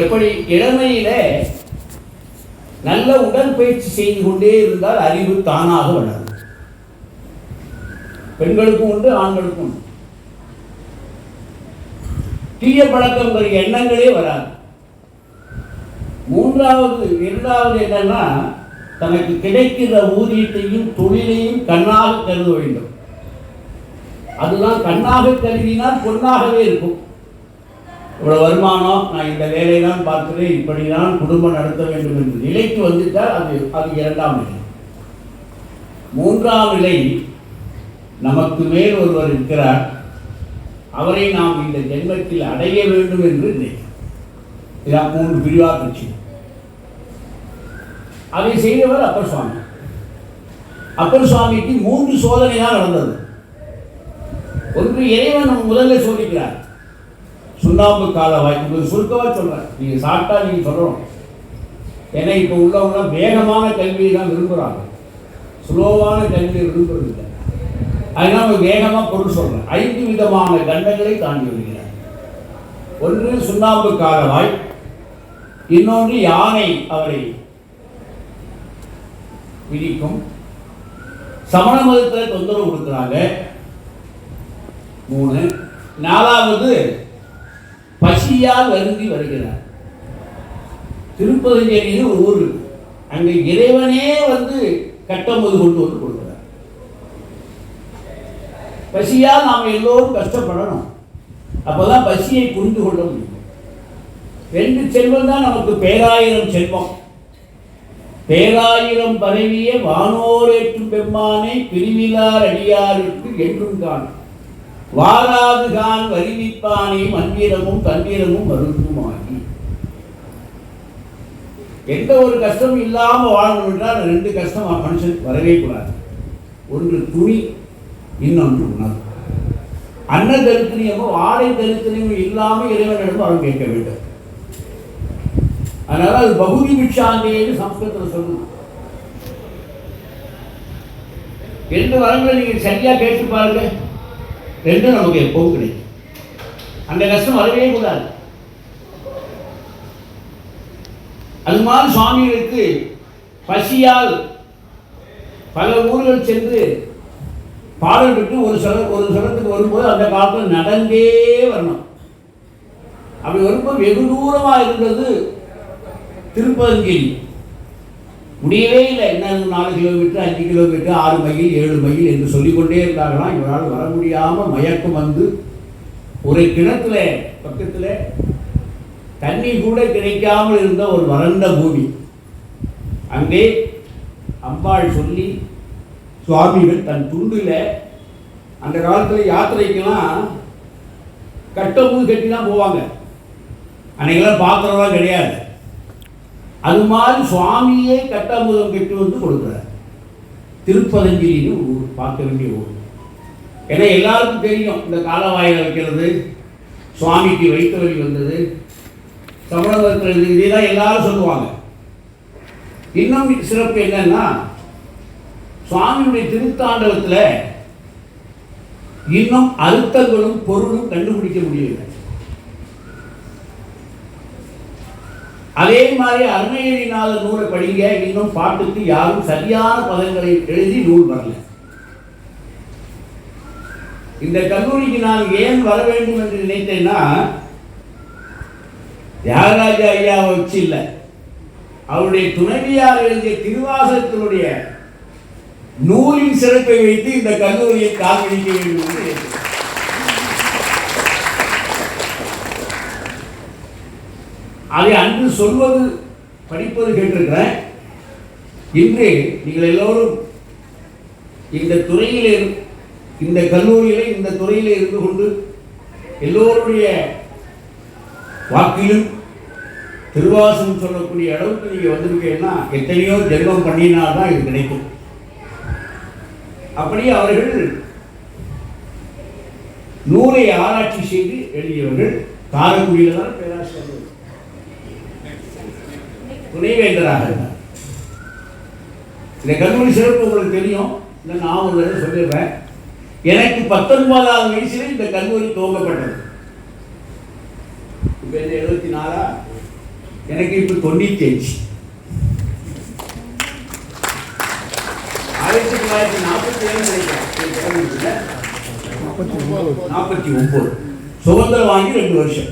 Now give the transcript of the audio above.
எப்படி இளமையில நல்ல உடற்பயிற்சி செய்து கொண்டே இருந்தால் அறிவு தானாக வளரும். பெண்களுக்கும் உண்டு ஆண்களுக்கும் உண்டு. தீய பழக்கங்கள் எண்ணங்களே வராது. மூன்றாவது இரண்டாவது என்னன்னா தனக்கு கிடைக்கிற ஊதியத்தையும் தொழிலையும் கண்ணாக கருத வேண்டும். அதுதான் கண்ணாக கருதினால் பொன்னாகவே இருக்கும். இவ்வளோ வருமானம் நான் இந்த வேலையை தான் பார்த்துட்டு இப்படி தான் குடும்பம் நடத்த வேண்டும் என்று நிலைக்கு வந்துட்டால் அது அது இரண்டாம் நிலை. மூன்றாம் நிலை நமக்கு மேல் ஒருவர் இருக்கிறார். அவரை நாம் இந்த ஜென்மத்தில் அடைய வேண்டும் என்று நினைக்கிறோம். இதான் மூன்று பிரிவாக பிரிச்சு அதை செய்தவர் அப்பர் சுவாமி. அப்பர் சுவாமிக்கு மூன்று சோதனை தான் நடந்தது. ஒன்று இறைவன் நம்ம முதல்ல சொல்லிக்கிறார் சுண்ணாம்பு காலை உங்களுக்கு சுருக்கமாக சொல்கிறேன் நீங்கள் சாப்பிட்டா நீங்கள் சொல்லணும். ஏன்னா இப்போ உள்ளவங்க வேகமான கல்வியை தான் விரும்புகிறாங்க ஸ்லோவான கல்வியை விரும்புறது இல்லை அதனால் அவங்க வேகமாக பொருள் சொல்கிறேன் ஐந்து விதமான கண்டங்களை தாண்டி வருகிறார். ஒன்று சுண்ணாம்பு காலவாய் இன்னொன்று யானை அவரை விதிக்கும் சமண மதத்தில் தொந்தரவு கொடுக்குறாங்க. மூணு நாலாவது பசியால் வருந்தி வருகிறார். திருப்பதஞ்சேரியில் ஒரு ஊர் அங்கே இறைவனே வந்து கட்டம்போது கொண்டு வந்து கொடுக்கிறார். பசியால் நாம் எல்லோரும் கஷ்டப்படணும். அப்போதான் பசியை புரிந்து கொள்ள முடியும். ரெண்டு செல்வம் தான் நமக்கு பேராயிரம் செல்வம். பேராயிரம் பரவிய வானோரேற்றும் பெம்மானை பிரிவிலார் அடியாருக்கு என்றும் காணும். வாராது கான் வரிவிப்பானே மந்திரமும் தந்திரமும் மருந்துமாகி எந்த ஒரு கஷ்டமும் இல்லாம வாழணும் என்றால் ரெண்டு கஷ்டம் மனுஷன் வரவே கூடாது. ஒன்று துணி இன்னொன்று உணவு. அன்ன தரித்திரியமும் ஆடை தரித்திரியமும் இல்லாமல் இறைவனிடம் அவன் கேட்க வேண்டும். அதனால அது பகுதி பிக்ஷாந்தேன்னு சம்ஸ்கிருதத்தில் சொல்லணும் எந்த வரங்களை நீங்கள் சரியா கேட்டு பாருங்க. ரெண்டும் நமக்கு எப்பவும் கிடைக்கும். அந்த கஷ்டம் வரவே கூடாது. அது மாதிரி சுவாமிகளுக்கு பசியால் பல ஊர்கள் சென்று பாடல் விட்டு ஒரு சில ஒரு சிலத்துக்கு வரும்போது அந்த காலத்தில் நடந்தே வரணும். அப்படி வரும்போது வெகு தூரமாக இருந்தது திருப்பதங்கிரி முடியவே இல்லை என்ன நாலு கிலோமீட்டர் அஞ்சு கிலோமீட்டர் ஆறு மைல் ஏழு மைல் என்று சொல்லிக்கொண்டே இருந்தாங்கன்னா இவரால் வர முடியாமல் மயக்கம் வந்து ஒரு கிணத்துல பக்கத்தில் தண்ணி கூட கிடைக்காமல் இருந்த ஒரு வறண்ட பூமி. அங்கே அம்பாள் சொல்லி சுவாமிகள் தன் துண்டில் அந்த காலத்தில் யாத்திரைக்கெல்லாம் கட்டமும் கட்டி தான் போவாங்க. அன்னைக்கெல்லாம் பாத்திரம்லாம் கிடையாது. அது மாதிரி சுவாமியே கட்டாமுதம் கெட்டு வந்து கொடுக்குறார். திருப்பதஞ்சலின்னு ஒரு ஊர் பார்க்க வேண்டிய ஊர். ஏன்னா எல்லாருக்கும் தெரியும் இந்த காலவாயில் வைக்கிறது சுவாமிக்கு வைத்த வழி வந்தது சமணத்தில் இதெல்லாம் எல்லாரும் சொல்லுவாங்க. இன்னும் சிறப்பு என்னன்னா சுவாமியுடைய திருத்தாண்டவத்தில் இன்னும் அழுத்தங்களும் பொருளும் கண்டுபிடிக்க முடியவில்லை. அதே மாதிரி அருணகிரிநாதர் நூலை படிங்க. இன்னும் பாட்டுக்கு யாரும் சரியான பதங்களை எழுதி நூல் வரல. இந்த கல்லூரிக்கு நான் ஏன் வர வேண்டும் என்று நினைத்தேன்னா தியாகராஜ ஐயாவை வச்சு இல்லை. அவருடைய துணைவியார் எழுதிய திருவாசகத்தினுடைய நூலின் சிறப்பை வைத்து இந்த கல்லூரியை கால்பிடிக்க வேண்டும் என்று அதை அன்று சொல்வது படிப்பது கேட்டிருக்கிறேன். இன்று நீங்கள் எல்லோரும் இந்த துறையிலே இரு- இந்த கல்லூரியிலே இந்த துறையிலே இருந்து கொண்டு எல்லோருடைய வாக்கிலும் திருவாசம் சொல்லக்கூடிய அளவுக்கு நீங்கள் வந்திருக்கீங்கன்னா எத்தனையோ ஜென்மம் பண்ணினால்தான் இது கிடைக்கும். அப்படியே அவர்கள் நூலை ஆராய்ச்சி செய்து எழுதியவர்கள். காரக்குடியில் தான் பேராசிரியர். துணைவேந்தராக இருந்தார். இந்த கல்லூரி சிறப்பு உங்களுக்கு தெரியும். இல்லை நான் ஒரு சொல்லிடுறேன். எனக்கு பத்தொன்பதாவது வயசுல இந்த கல்லூரி துவங்கப்பட்டது. இப்போ இந்த எழுபத்தி நாலா எனக்கு இப்போ தொண்ணூற்றி அஞ்சு ஆயிரத்தி தொள்ளாயிரத்தி நாற்பத்தி ஏழு நினைக்கிறேன் நாற்பத்தி ஒன்பது. சுதந்திரம் வாங்கி ரெண்டு வருஷம்.